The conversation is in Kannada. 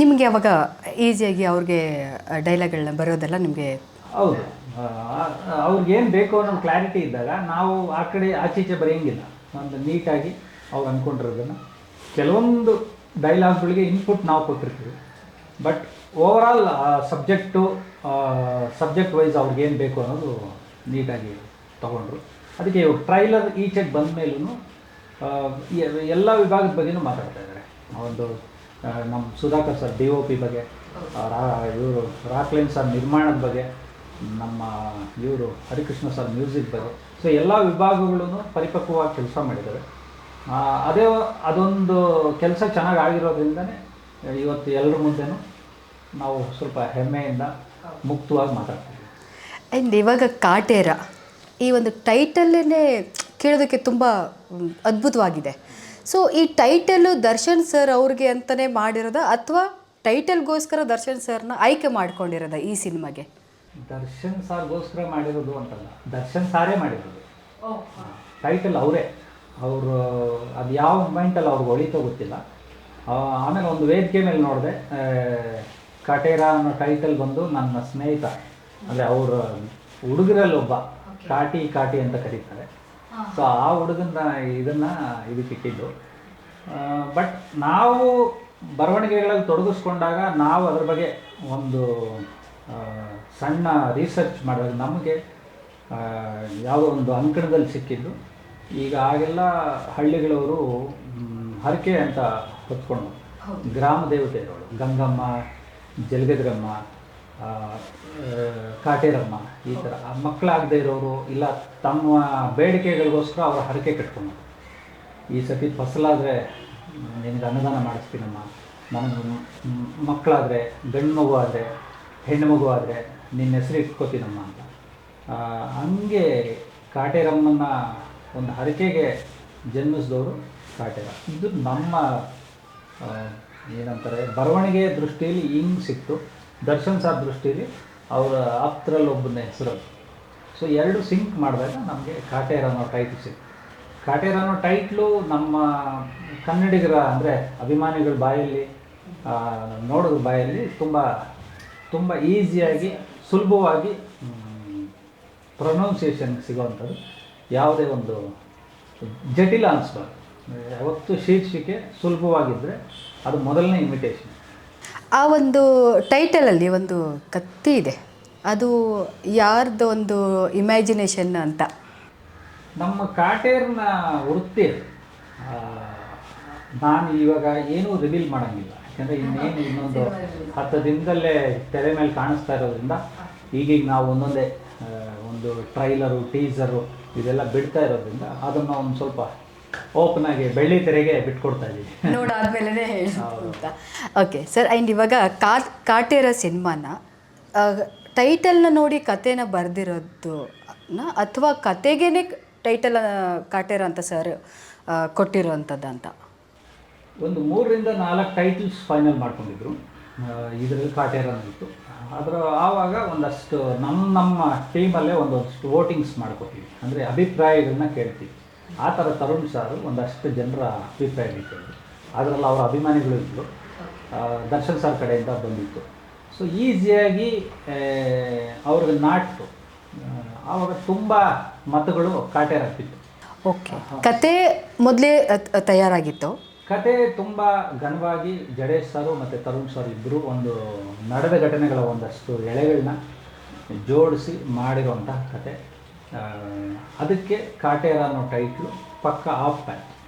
ನಿಮಗೆ ಅವಾಗ ಈಸಿಯಾಗಿ ಅವ್ರಿಗೆ ಡೈಲಾಗ್ಗಳನ್ನ ಬರೋದೆಲ್ಲ ನಿಮಗೆ ಹೌದು. ಅವ್ರಿಗೇನು ಬೇಕು ಅನ್ನೋ ಕ್ಲಾರಿಟಿ ಇದ್ದಾಗ ನಾವು ಆ ಕಡೆ ಆಚೀಚೆ ಬರೆಯಂಗಿಲ್ಲ. ಒಂದು ನೀಟಾಗಿ ಅವ್ರು ಅಂದ್ಕೊಂಡಿರೋದನ್ನು ಕೆಲವೊಂದು ಡೈಲಾಗ್ಗಳಿಗೆ ಇನ್ಪುಟ್ ನಾವು ಕೊಟ್ಟಿರ್ತೀವಿ. But overall subject subject wise ಅವ್ರಿಗೇನು ಬೇಕು ಅನ್ನೋದು ನೀಟಾಗಿ ತಗೊಂಡ್ರು. ಅದಕ್ಕೆ ಇವಾಗ ಟ್ರೈಲರ್ ಈಚೆಗೆ ಬಂದ ಮೇಲೂ ಎಲ್ಲ ವಿಭಾಗದ ಬಗ್ಗೆನೂ ಮಾತಾಡ್ತಾ ಇದ್ದಾರೆ. ಒಂದು ನಮ್ಮ Sudhakar sir D O P ಬಗ್ಗೆ ಇವರು ರಾಕ್ಲೈನ್ ಸರ್ ನಿರ್ಮಾಣದ ಬಗ್ಗೆ, ನಮ್ಮ ಇವರು ಹರಿಕೃಷ್ಣ ಸರ್ ಮ್ಯೂಸಿಕ್ ಬಗ್ಗೆ. ಸೊ ಎಲ್ಲ ವಿಭಾಗಗಳೂ ಪರಿಪಕ್ವವಾಗಿ ಕೆಲಸ ಮಾಡಿದ್ದಾರೆ. ಅದೇ ಅದೊಂದು ಕೆಲಸ ಚೆನ್ನಾಗಿ ಆಗಿರೋದ್ರಿಂದನೇ ಇವತ್ತು ಎಲ್ಲರ ಮುಂದೆನೂ ನಾವು ಸ್ವಲ್ಪ ಹೆಮ್ಮೆಯಿಂದ ಮುಕ್ತವಾಗಿ ಮಾತಾಡ್ತೀವಿ. ಆ್ಯಂಡ್ ಇವಾಗ ಕಾಟೇರ ಈ ಒಂದು ಟೈಟಲ್ಲೇ ಕೇಳೋದಕ್ಕೆ ತುಂಬ ಅದ್ಭುತವಾಗಿದೆ. ಸೊ ಈ ಟೈಟಲ್ ದರ್ಶನ್ ಸರ್ ಅವ್ರಿಗೆ ಅಂತಲೇ ಮಾಡಿರೋದ ಅಥವಾ ಟೈಟಲ್ಗೋಸ್ಕರ ದರ್ಶನ್ ಸರ್ನ ಆಯ್ಕೆ ಮಾಡ್ಕೊಂಡಿರೋದ ಈ ಸಿನಿಮಾಗೆ? ದರ್ಶನ್ ಸಾರ್ಗೋಸ್ಕರ ಮಾಡಿರೋದು ಅಂತಲ್ಲ. ದರ್ಶನ್ ಸಾರೇ ಮಾಡಿರೋದು. ಟೈಟಲ್ ಅವರೇ. ಅವರು ಅದು ಯಾವ ಮೂಮೆಂಟಲ್ಲಿ ಅವ್ರಿಗೆ ಒಳಿತೋ ಗೊತ್ತಿಲ್ಲ. ಆಮೇಲೆ ಒಂದು ವೇದಿಕೆ ಮೇಲೆ ನೋಡಿದೆ ಕಟೇರ ಅನ್ನೋ ಟೈಟಲ್ ಬಂದು ನನ್ನ ಸ್ನೇಹಿತ. ಅಂದರೆ ಅವರು ಹುಡುಗರಲ್ಲಿ ಒಬ್ಬ. ಕಾಟಿ ಕಾಟಿ ಅಂತ ಕರೀತಾರೆ. ಸೊ ಆ ಹುಡುಗನ ಇದನ್ನು ಇದಕ್ಕೆ ಇಟ್ಟಿದ್ದು. ಬಟ್ ನಾವು ಬರವಣಿಗೆಗಳಲ್ಲಿ ತೊಡಗಿಸ್ಕೊಂಡಾಗ ನಾವು ಅದ್ರ ಬಗ್ಗೆ ಒಂದು ಸಣ್ಣ ರಿಸರ್ಚ್ ಮಾಡಿದಾಗ ನಮಗೆ ಯಾವುದೋ ಒಂದು ಅಂಕಣದಲ್ಲಿ ಸಿಕ್ಕಿದ್ದು. ಈಗ ಆಗೆಲ್ಲ ಹಳ್ಳಿಗಳವರು ಹರಕೆ ಅಂತ ಹೊತ್ಕೊಂಡು ಗ್ರಾಮ ದೇವತೆ ಇರೋಳು ಗಂಗಮ್ಮ ಜಲಗದ್ರಮ್ಮ ಕಾಟೇರಮ್ಮ, ಈ ಥರ ಮಕ್ಕಳಾಗದೇ ಇರೋರು ಇಲ್ಲ, ತಮ್ಮ ಬೇಡಿಕೆಗಳಿಗೋಸ್ಕರ ಅವರು ಹರಕೆ ಕಟ್ಕೊಂಡು ಈ ಸತಿ ಫಸಲಾದರೆ ನಿನಗೆ ಅನ್ನದಾನ ಮಾಡಿಸ್ತೀನಮ್ಮ. ನನಗೆ ಮಕ್ಕಳಾದರೆ, ಗಂಡು ಮಗು ಆದರೆ, ಹೆಣ್ಣು ಮಗು ಆದರೆ ನಿನ್ನ ಹೆಸರು ಇಟ್ಕೋತೀನಮ್ಮ ಅಂತ. ಹಂಗೆ ಕಾಟೇರಮ್ಮನ ಒಂದು ಹರಕೆಗೆ ಜನ್ಮಿಸಿದವರು ಕಾಟೇರ. ಇದು ನಮ್ಮ ಏನಂತಾರೆ ಬರವಣಿಗೆ ದೃಷ್ಟಿಯಲ್ಲಿ ಹಿಂಗೆ ಸಿಕ್ತು. ದರ್ಶನ್ ಸಾರ್ ದೃಷ್ಟಿಯಲ್ಲಿ ಅವರ ಆಪ್ತರಲ್ಲಿ ಒಬ್ಬನ ಹೆಸರು. ಸೊ ಎರಡು ಸಿಂಕ್ ಮಾಡಿದಾಗ ನಮಗೆ ಕಾಟೇರ ಅನ್ನೋ ಟೈಟ್ಲ್ ಸಿಕ್ತು ಕಾಟೇರ ಅನ್ನೋ ಟೈಟ್ಲು ನಮ್ಮ ಕನ್ನಡಿಗರ ಅಂದರೆ ಅಭಿಮಾನಿಗಳ ಬಾಯಲ್ಲಿ ನೋಡೋದ್ರ ಬಾಯಲ್ಲಿ ತುಂಬ ತುಂಬ ಈಸಿಯಾಗಿ ಸುಲಭವಾಗಿ ಪ್ರೊನೌನ್ಸಿಯೇಷನ್ ಸಿಗೋವಂಥದ್ದು. ಯಾವುದೇ ಒಂದು ಜಟಿಲ ಅನಿಸ್ಬಾರ್ದು. ಯಾವತ್ತು ಶೀರ್ಷಿಕೆ ಸುಲಭವಾಗಿದ್ದರೆ ಅದು ಮೊದಲನೇ ಇನ್ವಿಟೇಷನ್ ಆ ಒಂದು ಟೈಟಲಲ್ಲಿ ಒಂದು ಕತ್ತಿ ಇದೆ. ಅದು ಯಾರ್ದು ಒಂದು ಇಮ್ಯಾಜಿನೇಷನ್ ಅಂತ? ನಮ್ಮ ಕಾಟೇರ್ನ ವೃತ್ತಿ ನಾನು ಇವಾಗ ಏನೂ ರಿವೀಲ್ ಮಾಡೋಂಗಿಲ್ಲ. ಯಾಕಂದ್ರೆ ಇನ್ನೇನು ಇನ್ನೊಂದು ಹತ್ತು ದಿನದಲ್ಲೇ ತೆರೆ ಮೇಲೆ ಕಾಣಿಸ್ತಾ ಇರೋದ್ರಿಂದ ಈಗೀಗ ನಾವು ಒಂದೊಂದೇ ಒಂದು ಟ್ರೈಲರು ಟೀಸರು ಇದೆಲ್ಲ ಬಿಡ್ತಾ ಇರೋದ್ರಿಂದ ಅದನ್ನು ಒಂದು ಸ್ವಲ್ಪ ಓಪನ್ ಆಗಿ ಬೆಳ್ಳಿ ತೆರೆಗೆ ಬಿಟ್ಕೊಡ್ತಾ ಇದ್ದೀವಿ ನೋಡಾದ್ಮೇಲೆ ಅಂತ. ಓಕೆ ಸರ್ ಆ್ಯಂಡ್ ಇವಾಗ ಕಾ ಕಾಟೇರ ಸಿನಿಮಾನ ಟೈಟಲ್ನ ನೋಡಿ ಕತೆನ ಬರೆದಿರೋದು ಅಥವಾ ಕತೆಗೇನೆ ಟೈಟಲ್ ಕಾಟೇರ ಅಂತ ಸರ್ ಕೊಟ್ಟಿರೋವಂಥದ್ದು ಅಂತ ಒಂದು ಮೂರರಿಂದ ನಾಲ್ಕು ಟೈಟಲ್ಸ್ ಫೈನಲ್ ಮಾಡ್ಕೊಂಡಿದ್ರು. ಇದರಲ್ಲಿ ಕಾಟೇರ ಅಂದಿತ್ತು ಅದರ ಆವಾಗ ಒಂದಷ್ಟು ನಮ್ಮ ನಮ್ಮ ಟೀಮಲ್ಲೇ ಒಂದಷ್ಟು ವೋಟಿಂಗ್ಸ್ ಮಾಡ್ಕೊತೀವಿ. ಅಂದರೆ ಅಭಿಪ್ರಾಯಗಳನ್ನ ಕೇಳ್ತೀವಿ. ಆ ಥರ ತರುಣ್ ಸಾರು ಒಂದಷ್ಟು ಜನರ ಅಭಿಪ್ರಾಯ ಇತ್ತು. ಅದರಲ್ಲಿ ಅವರ ಅಭಿಮಾನಿಗಳು ಇದ್ದರು ದರ್ಶನ್ ಸರ್ ಕಡೆಯಿಂದ ಬಂದಿತ್ತು. ಸೊ ಈಸಿಯಾಗಿ ಅವ್ರಿಗೆ ನಾಟು. ಆವಾಗ ತುಂಬ ಮತಗಳು ಕಾಟೇರಾಗ್ತಿತ್ತು ಓಕೆ ಕತೆ ಮೊದಲೇ ತಯಾರಾಗಿತ್ತು. ಕತೆ ತುಂಬ ಘನವಾಗಿ ಜಡೇಶ್ ಸರು ಮತ್ತು ತರುಣ್ ಸರ್ ಇಬ್ಬರು ಒಂದು ನಡೆದ ಘಟನೆಗಳ ಒಂದಷ್ಟು ಎಳೆಗಳನ್ನ ಜೋಡಿಸಿ ಮಾಡಿರುವಂತಹ ಕತೆ. ಅದಕ್ಕೆ ಕಾಟೇರ ಅನ್ನೋ ಟೈಟ್ಲು ಪಕ್ಕ ಆಫ್ ಪ್ಯಾಕ್